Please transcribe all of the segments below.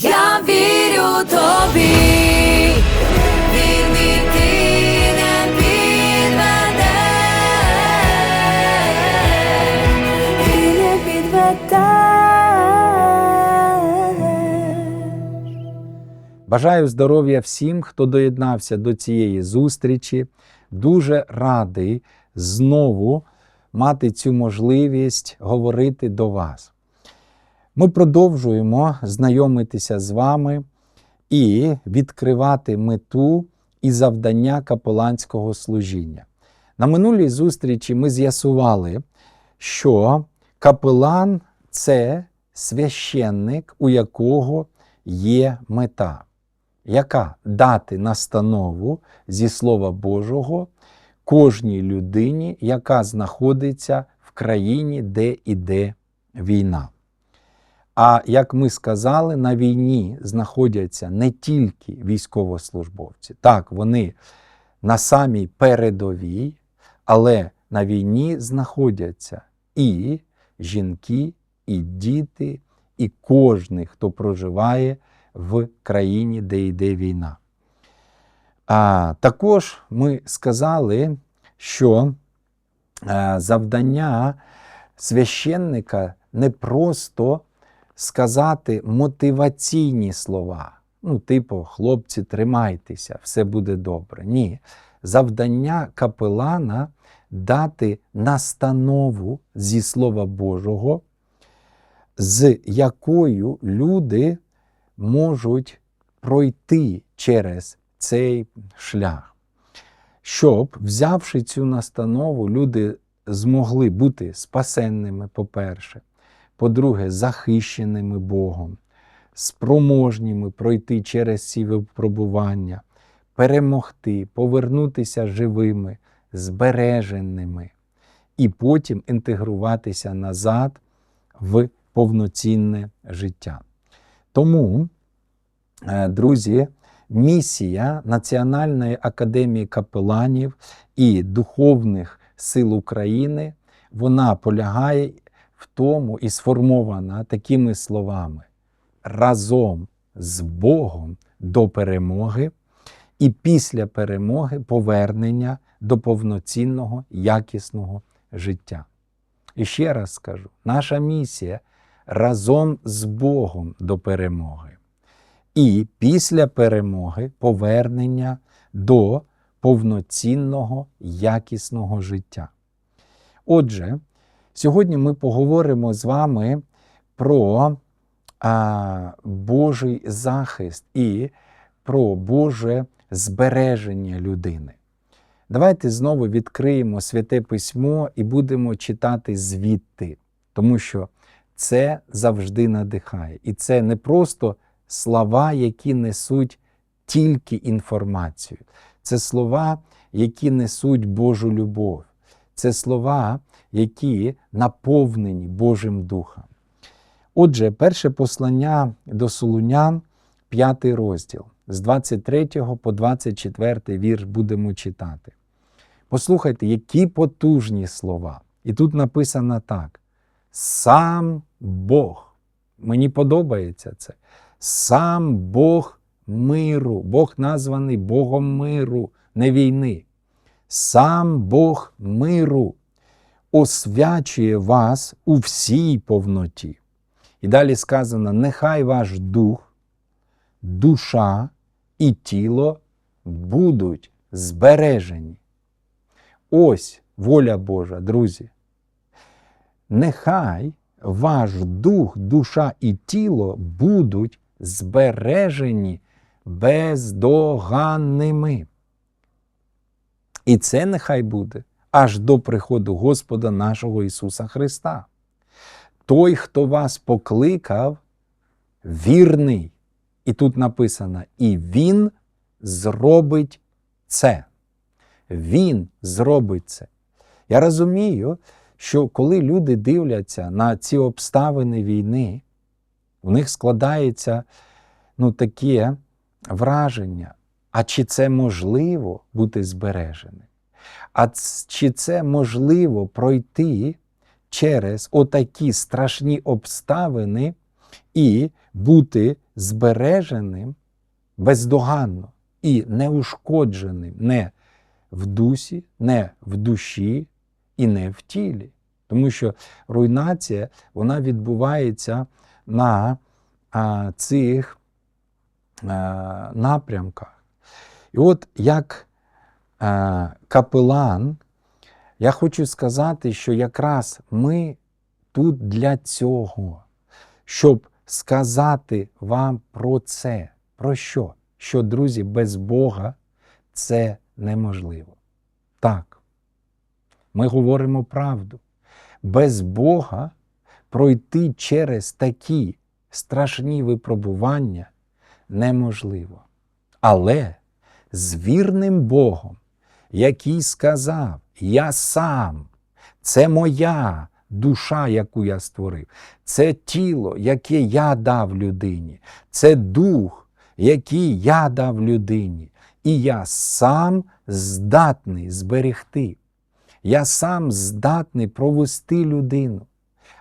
Я вірю тобі, вірний ти не підведеш. Бажаю здоров'я всім, хто доєднався до цієї зустрічі. Дуже радий знову мати цю можливість говорити до вас. Ми продовжуємо знайомитися з вами і відкривати мету і завдання капеланського служіння. На минулій зустрічі ми з'ясували, що капелан це священник, у якого є мета, яка дати настанову зі Слова Божого кожній людині, яка знаходиться в країні, де іде війна. А як ми сказали, на війні знаходяться не тільки військовослужбовці. Так, вони на самій передовій, але на війні знаходяться і жінки, і діти, і кожен, хто проживає в країні, де йде війна. А також ми сказали, що е, завдання священника не просто сказати мотиваційні слова. Ну, типу, хлопці, тримайтеся, все буде добре. Ні. Завдання капелана дати настанову зі Слова Божого, з якою люди можуть пройти через цей шлях. Щоб, взявши цю настанову, люди змогли бути спасенними, по-перше, по-друге, захищеними Богом, спроможніми пройти через ці випробування, перемогти, повернутися живими, збереженими і потім інтегруватися назад в повноцінне життя. Тому, е, друзі, місія Національної академії капеланів і духовних сил України вона полягає в тому і сформована такими словами: разом з Богом до перемоги, і після перемоги повернення до повноцінного якісного життя. І ще раз скажу: наша місія разом з Богом до перемоги. І після перемоги повернення до повноцінного якісного життя. Отже, сьогодні ми поговоримо з вами про а, Божий захист і про Боже збереження людини. Давайте знову відкриємо святе письмо і будемо читати звідти, тому що це завжди надихає. І це не просто слова, які несуть тільки інформацію. Це слова, які несуть Божу любов. Це слова, які наповнені Божим Духом. Отже, перше послання до Солунян, п'ятий розділ, з 23 по 24 вірш будемо читати. Послухайте, які потужні слова. І тут написано так: сам Бог. Мені подобається це. Сам Бог миру, Бог названий Богом миру, не війни. Сам Бог миру освячує вас у всій повноті. І далі сказано: нехай ваш дух, душа і тіло будуть збережені. Ось воля Божа, друзі. Нехай ваш дух, душа і тіло будуть збережені бездоганними. І це нехай буде аж до приходу Господа нашого Ісуса Христа. Той, хто вас покликав, вірний. І тут написано: і Він зробить це. Він зробить це. Я розумію, що коли люди дивляться на ці обставини війни, у них складається ну, таке враження, а чи це можливо бути збереженим? А чи це можливо пройти через отакі страшні обставини і бути збереженим бездоганно і неушкодженим не в дусі, не в душі і не в тілі. Тому що руйнація вона відбувається на а, цих а, напрямках. І от як капелан, я хочу сказати, що якраз ми тут для цього, щоб сказати вам про це. Про що? Що, друзі, без Бога це неможливо. Так, ми говоримо правду. Без Бога пройти через такі страшні випробування неможливо. Але з вірним Богом, який сказав: Я сам, це моя душа, яку я створив, це тіло, яке я дав людині, це дух, який я дав людині, і я сам здатний зберегти. Я сам здатний провести людину.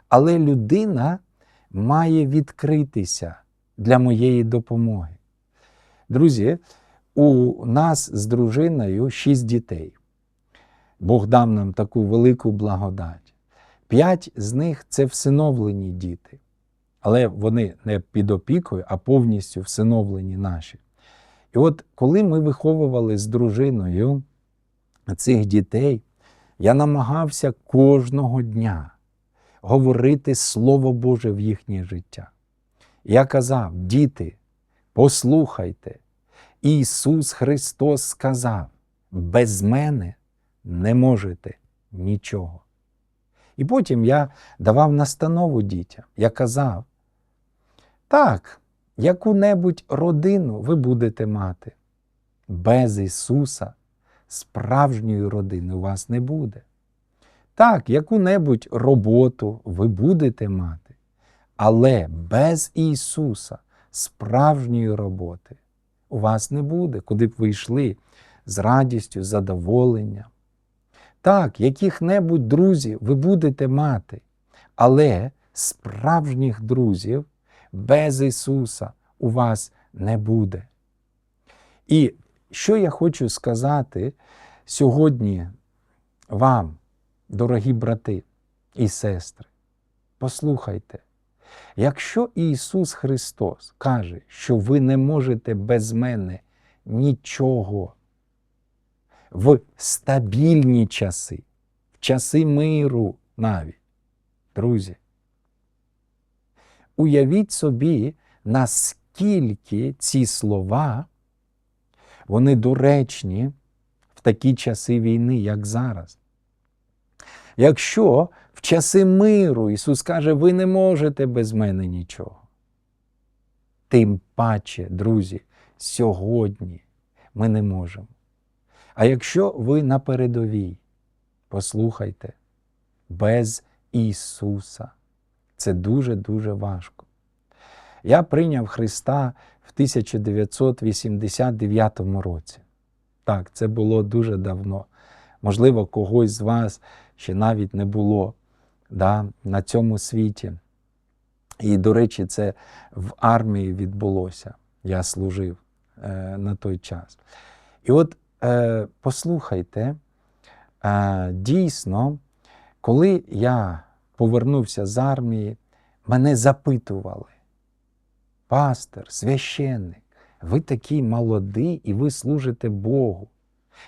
Але людина має відкритися для моєї допомоги. Друзі, у нас з дружиною шість дітей. Бог дав нам таку велику благодать. П'ять з них це всиновлені діти. Але вони не під опікою, а повністю всиновлені наші. І от коли ми виховували з дружиною цих дітей, я намагався кожного дня говорити Слово Боже в їхнє життя. Я казав, діти, послухайте, Ісус Христос сказав, без мене не можете нічого. І потім я давав настанову дітям. Я казав, так, яку-небудь родину ви будете мати. Без Ісуса справжньої родини у вас не буде. Так, яку-небудь роботу ви будете мати, але без Ісуса справжньої роботи у вас не буде, куди б ви йшли з радістю, задоволенням. Так, яких-небудь друзів ви будете мати, але справжніх друзів без Ісуса у вас не буде. І що я хочу сказати сьогодні вам, дорогі брати і сестри? Послухайте, якщо Ісус Христос каже, що ви не можете без мене нічого в стабільні часи, в часи миру навіть, друзі, уявіть собі, наскільки ці слова вони доречні в такі часи війни, як зараз. Якщо в часи миру Ісус каже, ви не можете без мене нічого. Тим паче, друзі, сьогодні ми не можемо. А якщо ви на передовій, послухайте, без Ісуса це дуже-дуже важко. Я прийняв Христа в 1989 році. Так, це було дуже давно. Можливо, когось з вас ще навіть не було да, на цьому світі. І, до речі, це в армії відбулося. Я служив е, на той час. І от е, послухайте, е, дійсно, коли я повернувся з армії, мене запитували, пастор, священник, ви такий молодий і ви служите Богу.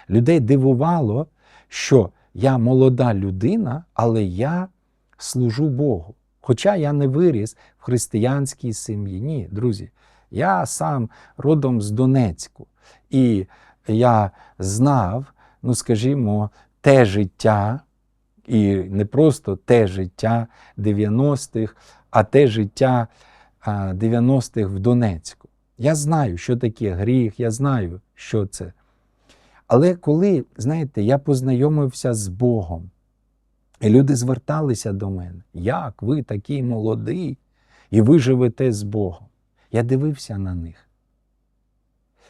Людей дивувало, що я молода людина, але я служу Богу. Хоча я не виріс в християнській сім'ї. Ні, друзі, я сам родом з Донецьку. І я знав, ну скажімо, те життя, і не просто те життя 90-х, а те життя 90-х в Донецьку. Я знаю, що таке гріх, я знаю, що це. Але коли, знаєте, я познайомився з Богом, і люди зверталися до мене, як ви такий молодий, і ви живете з Богом. Я дивився на них.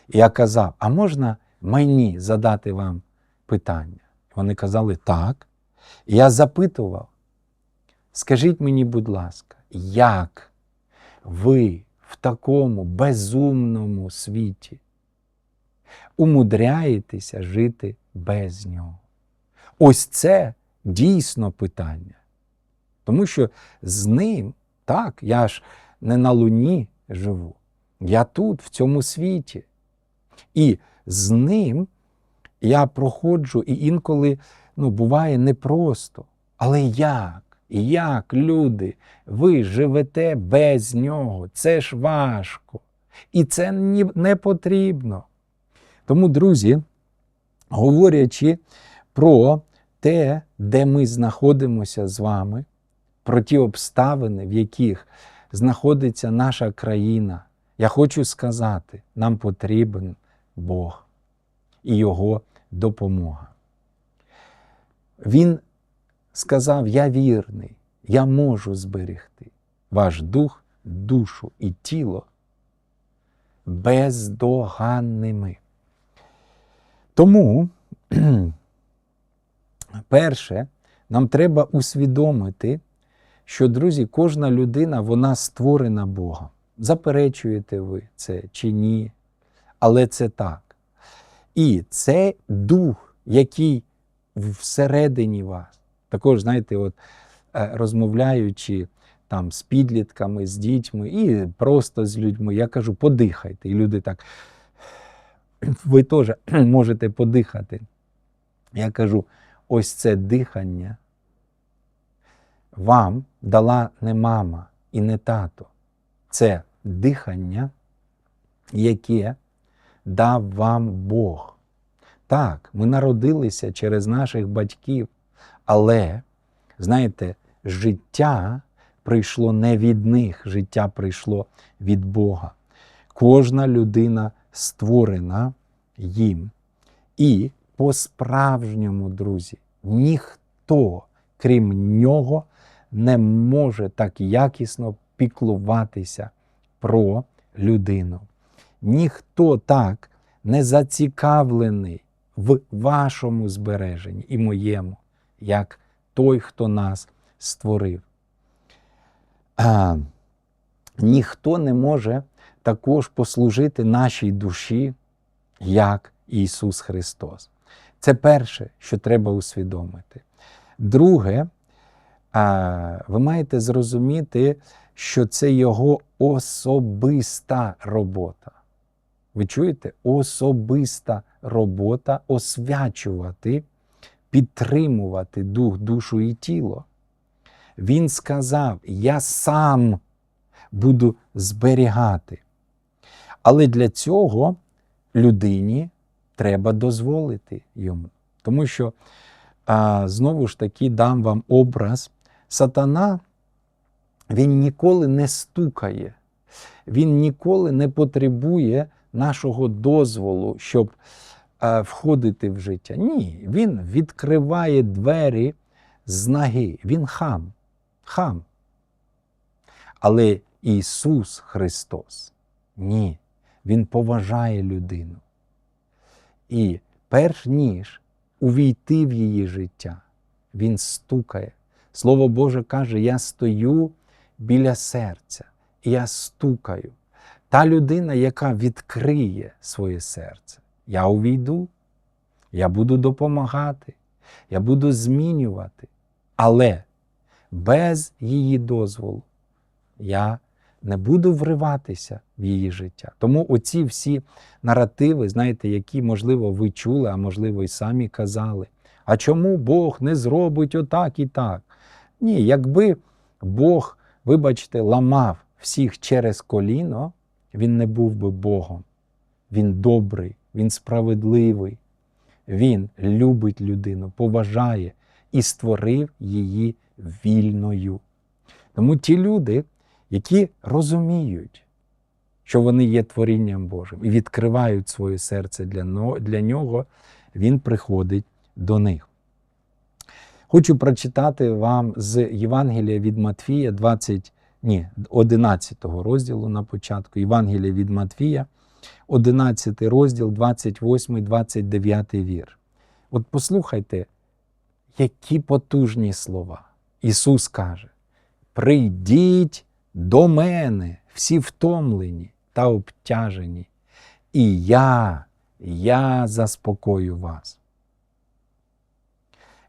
І я казав, а можна мені задати вам питання? Вони казали, так. І я запитував, скажіть мені, будь ласка, як ви в такому безумному світі умудряєтеся жити без нього? Ось це дійсно питання. Тому що з ним, так, я ж не на луні живу, я тут, в цьому світі. І з ним я проходжу, і інколи ну, буває непросто. Але як? Як, люди, ви живете без нього? Це ж важко. І це не потрібно. Тому, друзі, говорячи про те, де ми знаходимося з вами, про ті обставини, в яких знаходиться наша країна, я хочу сказати, нам потрібен Бог і Його допомога. Він сказав: Я вірний, я можу зберегти ваш дух, душу і тіло бездоганними. Тому, перше, нам треба усвідомити, що, друзі, кожна людина вона створена Богом. Заперечуєте ви це чи ні, але це так. І це дух, який всередині вас. Також, знаєте, от е, розмовляючи там з підлітками, з дітьми і просто з людьми, я кажу, подихайте. І люди так, ви теж можете подихати. Я кажу, ось це дихання вам дала не мама і не тато. Це дихання, яке дав вам Бог. Так, ми народилися через наших батьків, але, знаєте, життя прийшло не від них, життя прийшло від Бога. Кожна людина створена їм. І по-справжньому, друзі, ніхто, крім нього, не може так якісно піклуватися про людину. Ніхто так не зацікавлений в вашому збереженні і моєму, як той, хто нас створив. А, ніхто не може також послужити нашій душі, як Ісус Христос. Це перше, що треба усвідомити. Друге, ви маєте зрозуміти, що це Його особиста робота. Ви чуєте? Особиста робота освячувати, підтримувати дух, душу і тіло. Він сказав: Я сам буду зберігати. Але для цього людині треба дозволити йому. Тому що, знову ж таки, дам вам образ, сатана, він ніколи не стукає, він ніколи не потребує нашого дозволу, щоб входити в життя. Ні, він відкриває двері з ноги. Він хам. Хам. Але Ісус Христос ні. Він поважає людину. І перш ніж увійти в її життя, Він стукає. Слово Боже каже: Я стою біля серця, і я стукаю. Та людина, яка відкриє своє серце, я увійду, я буду допомагати, я буду змінювати, але без її дозволу я не буду вриватися в її життя. Тому оці всі наративи, знаєте, які, можливо, ви чули, а можливо, і самі казали. А чому Бог не зробить отак і так? Ні, якби Бог, вибачте, ламав всіх через коліно, він не був би Богом. Він добрий, він справедливий, він любить людину, поважає і створив її вільною. Тому ті люди, які розуміють, що вони є творінням Божим і відкривають своє серце для, нього, він приходить до них. Хочу прочитати вам з Євангелія від Матфія, 20, ні, 11 розділу на початку. Євангелія від Матфія, 11 розділ, 28, 29 вір. От послухайте, які потужні слова. Ісус каже: Прийдіть до мене всі втомлені та обтяжені, і я, я заспокою вас.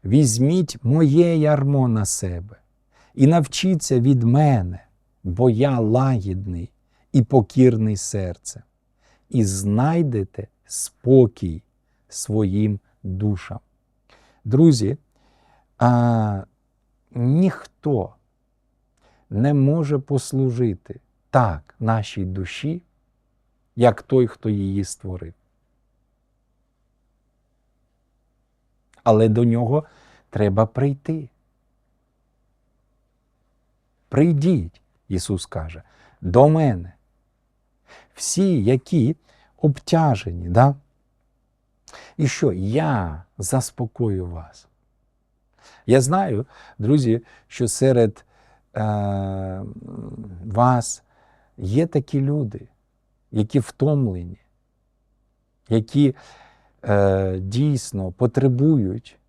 Візьміть моє ярмо на себе і навчіться від мене, бо я лагідний і покірний серцем, і знайдете спокій своїм душам. Друзі, а, ніхто не може послужити так нашій душі, як той, хто її створив. Але до нього треба прийти. Прийдіть, Ісус каже, до мене. Всі, які обтяжені, да? і що я заспокою вас. Я знаю, друзі, що серед вас є такі люди, які втомлені, які е, дійсно потребують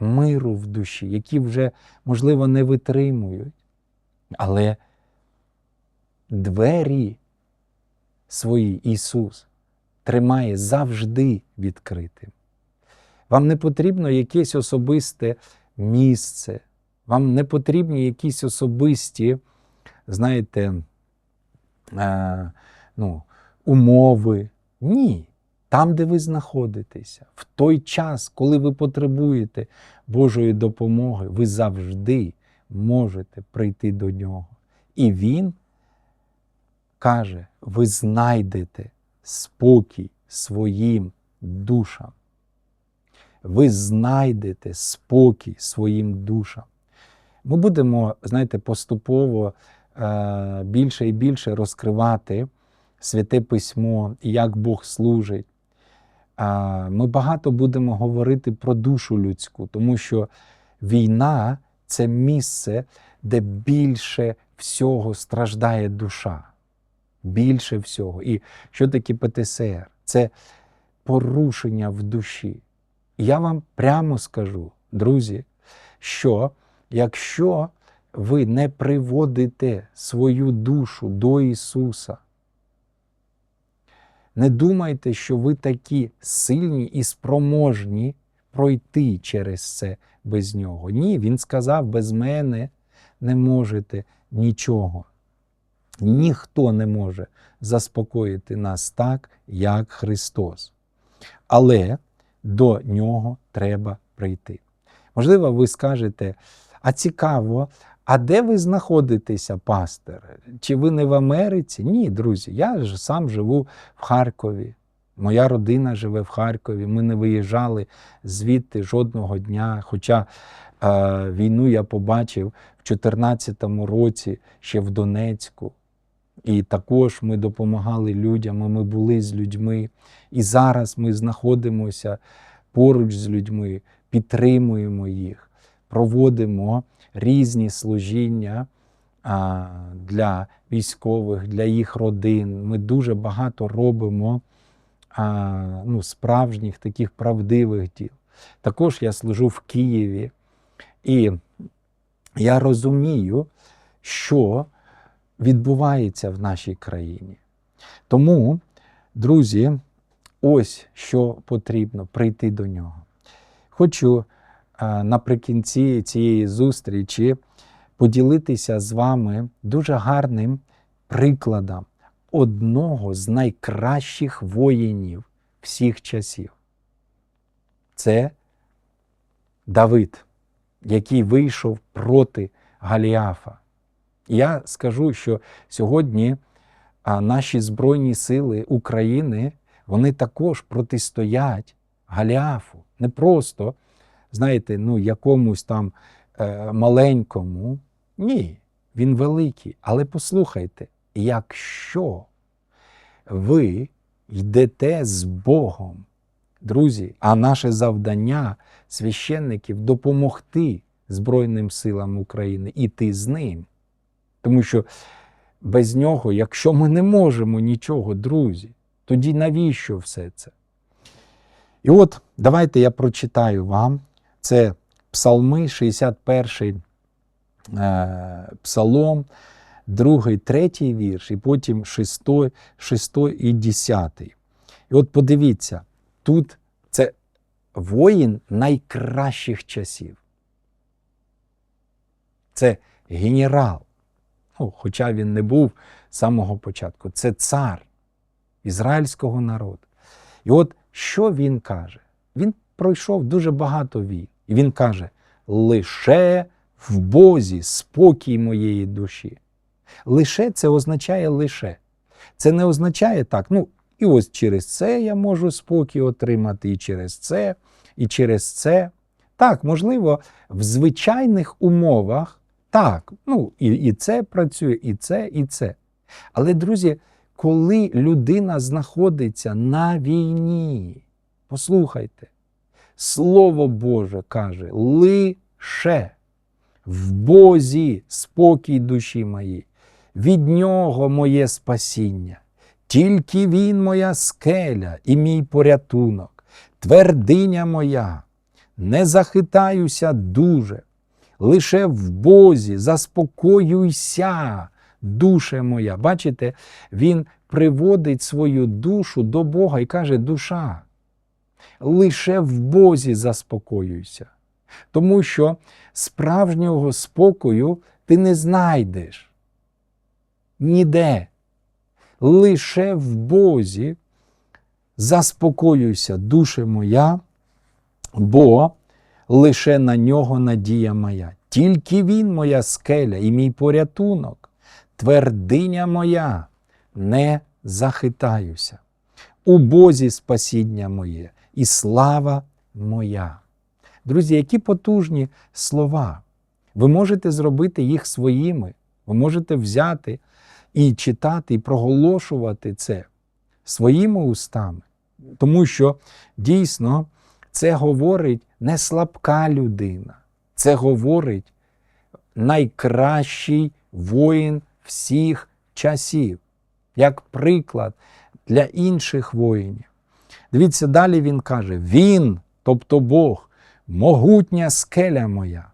миру в душі, які вже, можливо, не витримують, але двері свої Ісус тримає завжди відкритим. Вам не потрібно якесь особисте місце, вам не потрібні якісь особисті, знаєте, е, ну, умови. Ні. Там, де ви знаходитеся, в той час, коли ви потребуєте Божої допомоги, ви завжди можете прийти до нього. І Він каже: ви знайдете спокій своїм душам. Ви знайдете спокій своїм душам. Ми будемо, знаєте, поступово е, більше і більше розкривати святе письмо як Бог служить. Ми багато будемо говорити про душу людську, тому що війна це місце, де більше всього страждає душа. Більше всього. І що таке ПТСР? Це порушення в душі. І я вам прямо скажу, друзі, що якщо ви не приводите свою душу до Ісуса, не думайте, що ви такі сильні і спроможні пройти через це без Нього. Ні, Він сказав, без мене не можете нічого. Ніхто не може заспокоїти нас так, як Христос. Але до нього треба прийти. Можливо, ви скажете, а цікаво, а де ви знаходитеся, пастор? Чи ви не в Америці? Ні, друзі, я ж сам живу в Харкові. Моя родина живе в Харкові. Ми не виїжджали звідти жодного дня. Хоча е, війну я побачив в 2014 році ще в Донецьку. І також ми допомагали людям, ми були з людьми. І зараз ми знаходимося поруч з людьми, підтримуємо їх, проводимо різні служіння для військових, для їх родин. Ми дуже багато робимо ну, справжніх таких правдивих діл. Також я служу в Києві, і я розумію, що відбувається в нашій країні. Тому, друзі, ось що потрібно прийти до нього. Хочу наприкінці цієї зустрічі поділитися з вами дуже гарним прикладом одного з найкращих воїнів всіх часів. Це Давид, який вийшов проти Галіафа. Я скажу, що сьогодні наші Збройні сили України вони також протистоять Галіафу. Не просто, знаєте, ну, якомусь там е, маленькому. Ні, він великий. Але послухайте, якщо ви йдете з Богом, друзі, а наше завдання священників допомогти Збройним силам України іти з ним. Тому що без нього, якщо ми не можемо нічого, друзі, тоді навіщо все це? І от давайте я прочитаю вам. Це Псалми, 61 е, псалом, другий, третій вірш, і потім шестой, шестой і десятий. І от подивіться, тут це воїн найкращих часів. Це генерал. Ну, хоча він не був з самого початку. Це цар ізраїльського народу. І от що він каже? Він пройшов дуже багато війн. І він каже: лише в Бозі спокій моєї душі. Лише це означає лише. Це не означає так. Ну, і ось через це я можу спокій отримати, і через це, і через це. Так, можливо, в звичайних умовах так, ну і, і це працює, і це, і це. Але, друзі, коли людина знаходиться на війні, послухайте, Слово Боже каже, лише в Бозі спокій душі моїй, від нього моє спасіння. Тільки Він моя скеля і мій порятунок, твердиня моя, не захитаюся дуже, лише в Бозі заспокоюйся, душе моя. Бачите, він приводить свою душу до Бога і каже: душа, лише в Бозі заспокоюйся. Тому що справжнього спокою ти не знайдеш ніде. Лише в Бозі заспокоюйся, душе моя, бо лише на нього надія моя. Тільки Він моя скеля і мій порятунок, твердиня моя, не захитаюся. У Бозі спасіння моє і слава моя. Друзі, які потужні слова. Ви можете зробити їх своїми, ви можете взяти і читати, і проголошувати це своїми устами. Тому що дійсно це говорить не слабка людина, це говорить найкращий воїн всіх часів, як приклад для інших воїнів. Дивіться, далі він каже: Він, тобто Бог, могутня скеля моя,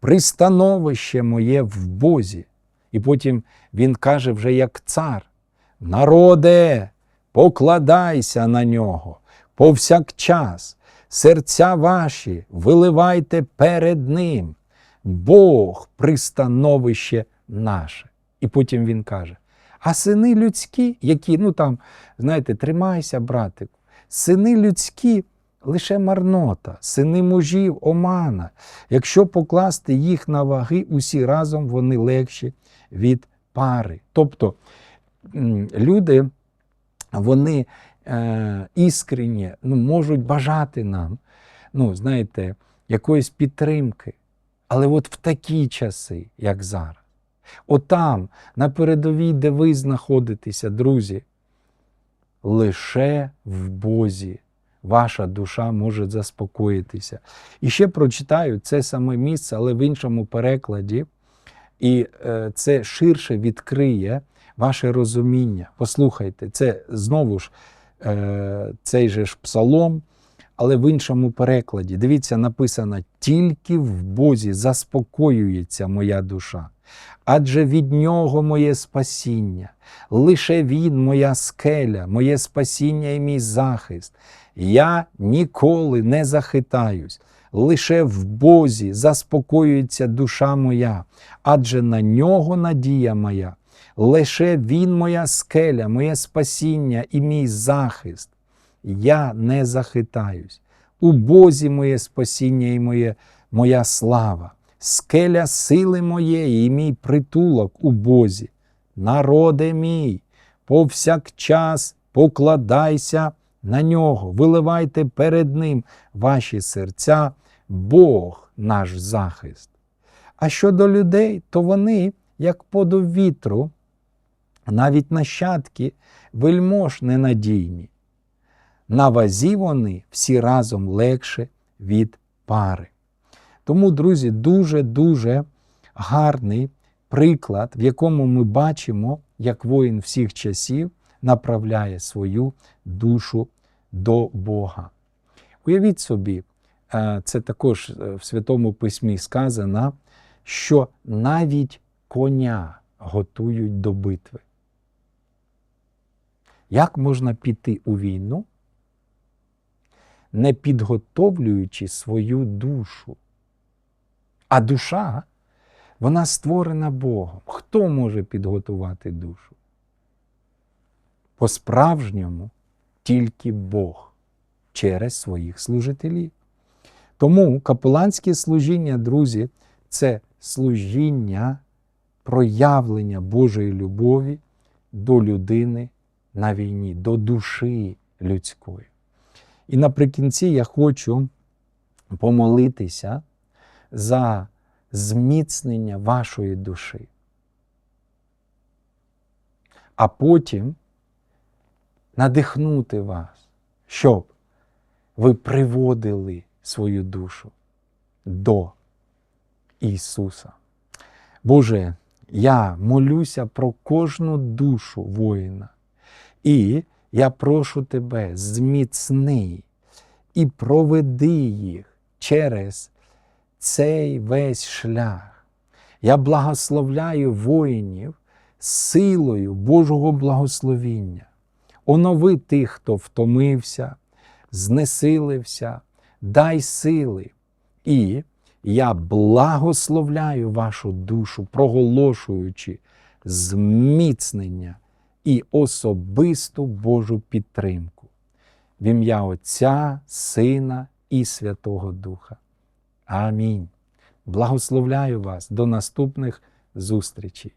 пристановище моє в Бозі. І потім він каже вже як цар: Народе, покладайся на нього повсякчас, серця ваші виливайте перед Ним, Бог пристановище наше. І потім він каже: а сини людські, які, ну там, знаєте, тримайся, братику, сини людські лише марнота, сини мужів омана. Якщо покласти їх на ваги, усі разом вони легші від пари. Тобто люди, вони е, іскренні, ну, можуть бажати нам, ну, знаєте, якоїсь підтримки. Але от в такі часи, як зараз, отам, на передовій, де ви знаходитеся, друзі, лише в Бозі ваша душа може заспокоїтися. І ще прочитаю це саме місце, але в іншому перекладі. І е, це ширше відкриє ваше розуміння. Послухайте, це знову ж е, цей же ж псалом, але в іншому перекладі. Дивіться, написано: тільки в Бозі заспокоюється моя душа, адже від нього моє спасіння, лише Він моя скеля, моє спасіння і мій захист. Я ніколи не захитаюсь. Лише в Бозі заспокоюється душа моя, адже на нього надія моя, лише Він моя скеля, моє спасіння і мій захист. Я не захитаюсь. У Бозі моє спасіння і моє, моя слава, скеля сили моєї і мій притулок у Бозі. Народе мій, повсякчас покладайся на нього, виливайте перед Ним ваші серця, Бог наш захист. А щодо людей, то вони, як подув вітру, навіть нащадки, вельмож ненадійні. На вазі вони всі разом легше від пари. Тому, друзі, дуже-дуже гарний приклад, в якому ми бачимо, як воїн всіх часів направляє свою душу до Бога. Уявіть собі, е, це також в Святому Письмі сказано, що навіть коня готують до битви. Як можна піти у війну, не підготовлюючи свою душу? А душа, вона створена Богом. Хто може підготувати душу? По-справжньому тільки Бог через своїх служителів. Тому капеланське служіння, друзі, це служіння проявлення Божої любові до людини на війні, до душі людської. І наприкінці я хочу помолитися за зміцнення вашої душі. А потім надихнути вас, щоб ви приводили свою душу до Ісуса. Боже, я молюся про кожну душу воїна. І я прошу Тебе, зміцни і проведи їх через цей весь шлях. Я благословляю воїнів силою Божого благословіння. Онови тих, хто втомився, знесилився, дай сили. І я благословляю вашу душу, проголошуючи зміцнення і особисту Божу підтримку в ім'я Отця, Сина і Святого Духа. Амінь. Благословляю вас до наступних зустрічей.